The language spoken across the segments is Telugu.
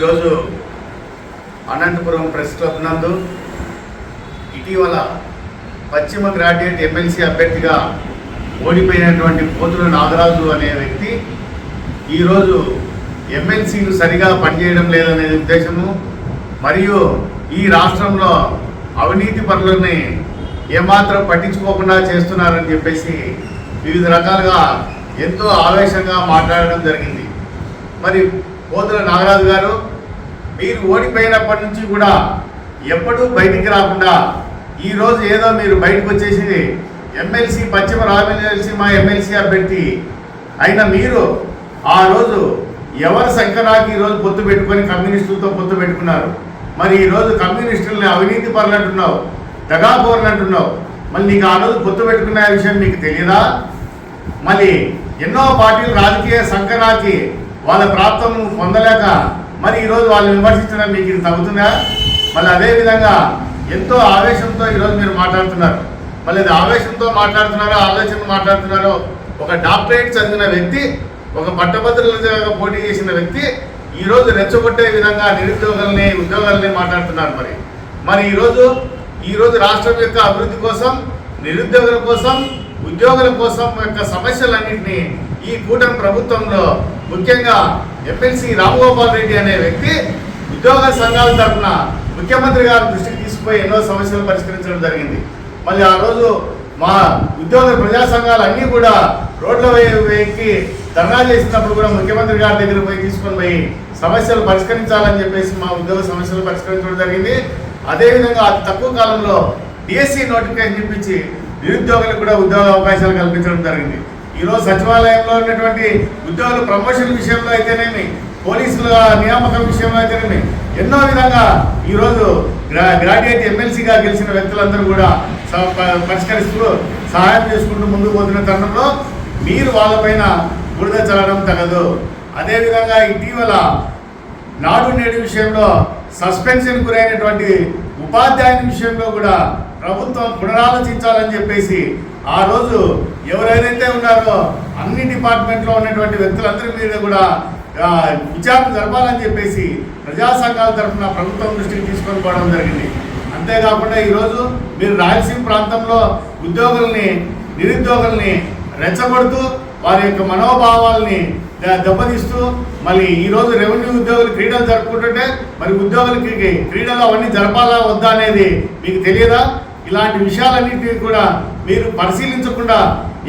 ఈరోజు అనంతపురం ప్రెస్ క్లబ్ నందు ఇటీవల పశ్చిమ గ్రాడ్యుయేట్ ఎమ్మెల్సీ అభ్యర్థిగా ఓడిపోయినటువంటి పోతుల నాగరాజు అనే వ్యక్తి ఈరోజు ఎమ్మెల్సీలు సరిగా పనిచేయడం లేదనే ఉద్దేశము మరియు ఈ రాష్ట్రంలో అవినీతి పనులని ఏమాత్రం పట్టించుకోకుండా చేస్తున్నారని చెప్పేసి వివిధ రకాలుగా ఎంతో ఆవేశంగా మాట్లాడడం జరిగింది. మరి పోతుల నాగరాజు గారు మీరు ఓడిపోయినప్పటి నుంచి కూడా ఎప్పుడూ బయటికి రాకుండా ఈరోజు ఏదో మీరు బయటకు వచ్చేసి ఎమ్మెల్సీ పశ్చిమ రాయలసీమ ఎమ్మెల్సీ అభ్యర్థి అయిన మీరు ఆ రోజు ఎవరి సంకనాకి ఈరోజు పొత్తు పెట్టుకొని కమ్యూనిస్టులతో పొత్తు పెట్టుకున్నారు? మరి ఈరోజు కమ్యూనిస్టులని అవినీతి పరులు అంటున్నావు దగాపోరులు అంటున్నావు. మళ్ళీ నీకు ఆ రోజు పొత్తు పెట్టుకున్న విషయం నీకు తెలియదా మళ్ళీ ఎన్నో పార్టీలు రాజకీయ సంకరాకి వాళ్ళ ప్రాప్తం పొందలేక మరి ఈరోజు వాళ్ళు విమర్శించడం మీకు ఇది తగ్గుతుందా? మళ్ళీ అదేవిధంగా ఎంతో ఆవేశంతో ఈరోజు మీరు మాట్లాడుతున్నారు. మళ్ళీ అది ఆవేశంతో మాట్లాడుతున్నారో ఆలోచన మాట్లాడుతున్నారో ఒక డాక్టరేట్ చదివిన వ్యక్తి ఒక పట్టభద్రులుగా పోటీ చేసిన వ్యక్తి ఈరోజు రెచ్చగొట్టే విధంగా నిరుద్యోగుల్ని ఉద్యోగాల్ని మాట్లాడుతున్నారు మరి. మరి ఈరోజు ఈరోజు రాష్ట్రం యొక్క అభివృద్ధి కోసం నిరుద్యోగుల కోసం ఉద్యోగుల కోసం యొక్క సమస్యలన్నింటినీ ఈ కూటమి ప్రభుత్వంలో ముఖ్యంగా ఎమ్మెల్సీ రామగోపాల్ రెడ్డి అనే వ్యక్తి ఉద్యోగ సంఘాల తరఫున ముఖ్యమంత్రి గారి దృష్టికి తీసుకుపోయి ఎన్నో సమస్యలు పరిష్కరించడం జరిగింది. మళ్ళీ ఆ రోజు మా ఉద్యోగ ప్రజా సంఘాలు అన్నీ కూడా రోడ్ల వేయకి ధర్నా చేసినప్పుడు కూడా ముఖ్యమంత్రి గారి దగ్గర పోయి తీసుకొని పోయి సమస్యలు పరిష్కరించాలని చెప్పేసి మా ఉద్యోగ సమస్యలు పరిష్కరించడం జరిగింది. అదేవిధంగా అతి తక్కువ కాలంలో డిఎస్సి నోటిఫికేషన్ ఇప్పించి నిరుద్యోగులకు కూడా ఉద్యోగ అవకాశాలు కల్పించడం జరిగింది. ఈరోజు సచివాలయంలో ఉన్నటువంటి ఉద్యోగుల ప్రమోషన్ విషయంలో అయితేనేమి పోలీసుల నియామకం విషయంలో అయితేనేమి ఎన్నో విధంగా ఈరోజు గ్రా గ్రాడ్యుయేట్ ఎమ్మెల్సీగా గెలిచిన వ్యక్తులందరూ కూడా పరిష్కరిస్తూ సహాయం చేసుకుంటూ ముందుకు పోతున్న తరుణంలో మీరు వాళ్ళపైన బురద చల్లడం తగదు. అదేవిధంగా ఇటీవల నాడు నేడు విషయంలో సస్పెన్షన్ గురైనటువంటి ఉపాధ్యాయుని విషయంలో కూడా ప్రభుత్వం పునరాలోచించాలని చెప్పేసి ఆ రోజు ఎవరైనా ఉన్నారో. అన్ని డిపార్ట్మెంట్లో ఉన్నటువంటి వ్యక్తులందరి మీద కూడా విచారణ జరపాలని చెప్పేసి ప్రజా సంఘాల తరఫున ప్రభుత్వం దృష్టికి తీసుకొని పోవడం జరిగింది. అంతేకాకుండా ఈరోజు మీరు రాయలసీమ ప్రాంతంలో ఉద్యోగుల్ని నిరుద్యోగుల్ని రెచ్చగొడుతూ వారి యొక్క మనోభావాల్ని దెబ్బతీస్తూ మళ్ళీ ఈరోజు రెవెన్యూ ఉద్యోగులు క్రీడలు జరుపుకుంటుంటే మరి ఉద్యోగులకి క్రీడలు అవన్నీ జరపాలా వద్దా అనేది మీకు తెలియదా? ఇలాంటి విషయాలన్నింటినీ కూడా మీరు పరిశీలించకుండా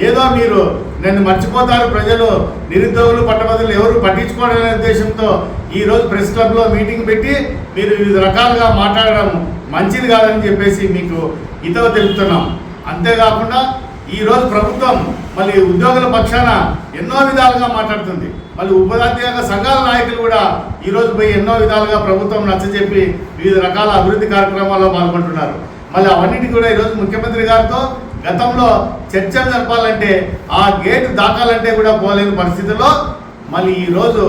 ఏదో మీరు నన్ను మర్చిపోతారు ప్రజలు నిరుద్యోగులు పట్టభద్రులు ఎవరు పట్టించుకోవాలనే ఉద్దేశంతో ఈరోజు ప్రెస్ క్లబ్లో మీటింగ్ పెట్టి మీరు వివిధ రకాలుగా మాట్లాడడం మంచిది కాదని చెప్పేసి మీకు ఇతవ తెలుపుతున్నాం. అంతేకాకుండా ఈరోజు ప్రభుత్వం మళ్ళీ ఉద్యోగుల పక్షాన ఎన్నో విధాలుగా మాట్లాడుతుంది. మళ్ళీ ఉపాధ్యాయ సంఘాల నాయకులు కూడా ఈ రోజు పోయి ఎన్నో విధాలుగా ప్రభుత్వం నచ్చజెప్పి వివిధ రకాల అభివృద్ధి కార్యక్రమాల్లో పాల్గొంటున్నారు. మళ్ళీ అవన్నిటి కూడా ఈరోజు ముఖ్యమంత్రి గారితో గతంలో చర్చలు జరపాలంటే ఆ గేటు దాకాలంటే కూడా పోలేని పరిస్థితుల్లో మళ్ళీ ఈరోజు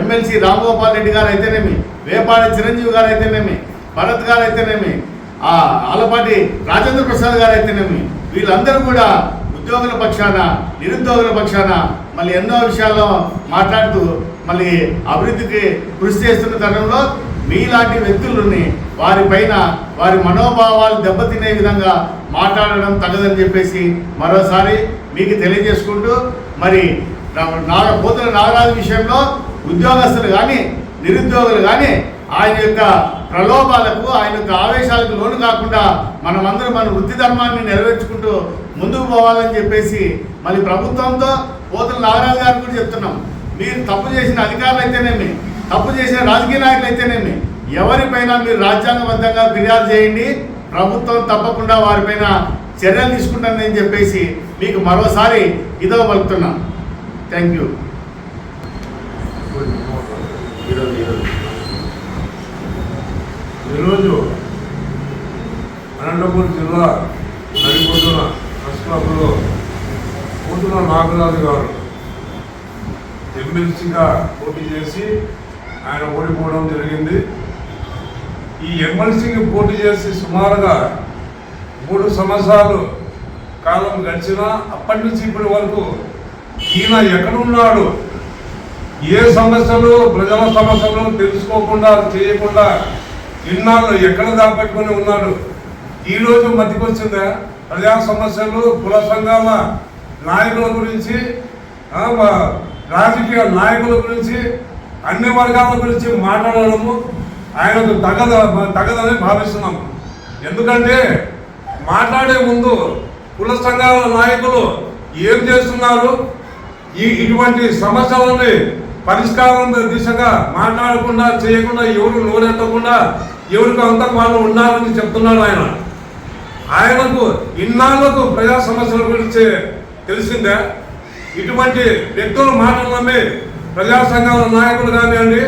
ఎమ్మెల్సీ రామ్గోపాల్ రెడ్డి గారు అయితేనేమి వేపాడి చిరంజీవి గారు అయితేనేమి భరత్ గారు అయితేనేమి ఆ ఆలపాటి రాజేంద్ర ప్రసాద్ గారు అయితేనేమి వీళ్ళందరూ కూడా ఉద్యోగుల పక్షాన నిరుద్యోగుల పక్షాన మళ్ళీ ఎన్నో విషయాల్లో మాట్లాడుతూ మళ్ళీ అభివృద్ధికి కృషి చేస్తున్న తరుణంలో మీలాంటి వ్యక్తులని వారిపైన వారి మనోభావాలు దెబ్బతినే విధంగా మాట్లాడడం తగదని చెప్పేసి మరోసారి మీకు తెలియజేసుకుంటూ మరి నాగ పోతుల నాగరాజు విషయంలో ఉద్యోగస్తులు కానీ నిరుద్యోగులు కానీ ఆయన యొక్క ప్రలోభాలకు ఆయన యొక్క ఆవేశాలకు లోను కాకుండా మనమందరం మన వృత్తి ధర్మాన్ని నెరవేర్చుకుంటూ ముందుకు పోవాలని చెప్పేసి మళ్ళీ ప్రభుత్వంతో పోతుల నాగరాజు గారు కూడా చెప్తున్నాం. మీరు తప్పు చేసిన అధికారులు అయితేనేమి తప్పు చేసిన రాజకీయ నాయకులు అయితేనేమి? ఎవరిపైన మీరు రాజ్యాంగబద్ధంగా ఫిర్యాదు చేయండి. ప్రభుత్వం తప్పకుండా వారిపైన చర్యలు తీసుకుంటుందని చెప్పేసి మీకు మరోసారి ఇదో పలుకుతున్నాం. థ్యాంక్ యూ ఈరోజు అనంతపురం జిల్లా నడిపోతున్న ప్రెస్ క్లబ్లో పోతున్న నాగరాజు గారు ఎమ్మెల్సీగా పోటీ చేసి ఆయన ఓడిపోవడం జరిగింది. ఈ ఎమ్మెల్సీకి పోటీ చేసి సుమారుగా మూడు సంవత్సరాలు కాలం గడిచినా అప్పటి నుంచి ఇప్పటి వరకు ఈయన ఎక్కడున్నాడు? ఏ సమస్యలు ప్రజల సమస్యలు తెలుసుకోకుండా చేయకుండా ఇన్నాళ్ళు ఎక్కడ దాపెట్టుకుని ఉన్నాడు? ఈరోజు మతికొచ్చిందా? ప్రజా సమస్యలు కుల సంఘాల నాయకుల గురించి రాజకీయ నాయకుల గురించి అన్ని వర్గాల గురించి మాట్లాడడము ఆయనకు తగద తగదని భావిస్తున్నాము ఎందుకంటే మాట్లాడే ముందు కుల సంఘాల నాయకులు ఏం చేస్తున్నారు? ఈ ఇటువంటి సమస్యలని పరిష్కారం దిశగా మాట్లాడకుండా చేయకుండా ఎవరు నోరెత్తకుండా ఎవరికి అంతా వాళ్ళు ఉన్నారని చెప్తున్నాడు ఆయన. ఆయనకు ఇన్నాళ్ళకు ప్రజా సమస్యల గురించి తెలిసిందే. ఇటువంటి వ్యక్తుల మాటలు నమ్మి ప్రజా సంఘాల నాయకులు కానివ్వండి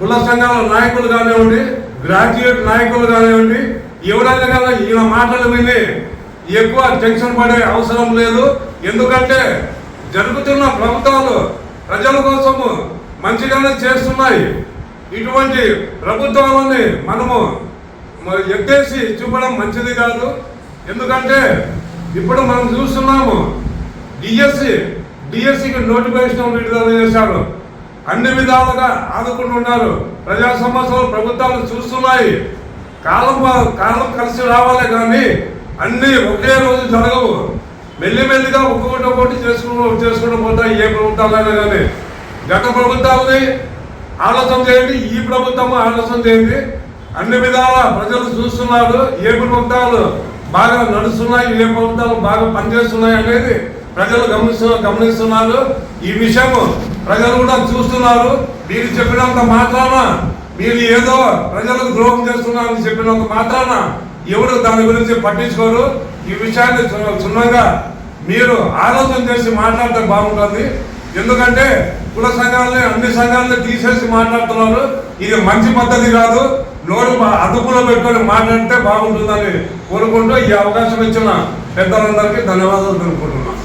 కుల సంఘాల నాయకులు కానివ్వండి గ్రాడ్యుయేట్ నాయకులు కానివ్వండి ఎవరైనా కానీ ఈయన మాటలు విని ఎక్కువ టెన్షన్ పడే అవసరం లేదు. ఎందుకంటే జరుగుతున్న ప్రభుత్వాలు ప్రజల కోసము మంచిగానే చేస్తున్నాయి. ఇటువంటి ప్రభుత్వాలని మనము మరి ఎత్తేసి చూపడం మంచిది కాదు. ఎందుకంటే ఇప్పుడు మనం చూస్తున్నాము డిఎస్సి డిఎస్సికి నోటిఫికేషన్ విడుదల చేశారు. అన్ని విధాలుగా ఆదుకుంటున్నారు ప్రజా సమస్యలు ప్రభుత్వాలు చూస్తున్నాయి. కాలం కాలం కలిసి రావాలి కానీ అన్ని ఒకే రోజు జరగవు. మెల్లిమెల్లిగా ఒక్కొక్కటి ఒక్కొక్కటి చేసుకుంటూ చేసుకుంటూ పోతాయి ఏ ప్రభుత్వాలైనా కానీ. గత ప్రభుత్వాలని ఆలోచన చేయండి ఈ ప్రభుత్వం ఆలోచన చేయండి. అన్ని విధాల ప్రజలు చూస్తున్నారు ఏ ప్రభుత్వాలు బాగా నడుస్తున్నాయి ఏ ప్రభుత్వాలు బాగా పనిచేస్తున్నాయి అనేది ప్రజలు గమనిస్తు గమనిస్తున్నారు. ఈ విషయం ప్రజలు కూడా చూస్తున్నారు. మీరు చెప్పినంత మాత్రాన మీరు ఏదో ప్రజలకు ద్రోహం చేస్తున్నారని చెప్పినంత మాత్రాన ఎవరు దాని గురించి పట్టించుకోరు. ఈ విషయాన్ని క్షుణ్ణంగా మీరు ఆలోచన చేసి మాట్లాడటం బాగుంటుంది. ఎందుకంటే కుల సంఘాలని అన్ని సంఘాలని తీసేసి మాట్లాడుతున్నారు. ఇది మంచి పద్ధతి కాదు. నోరు అదుపులో పెట్టుకొని మాట్లాడితే బాగుంటుందని కోరుకుంటూ ఈ అవకాశం ఇచ్చిన పెద్దలందరికీ ధన్యవాదాలు తెలుపుకుంటున్నాను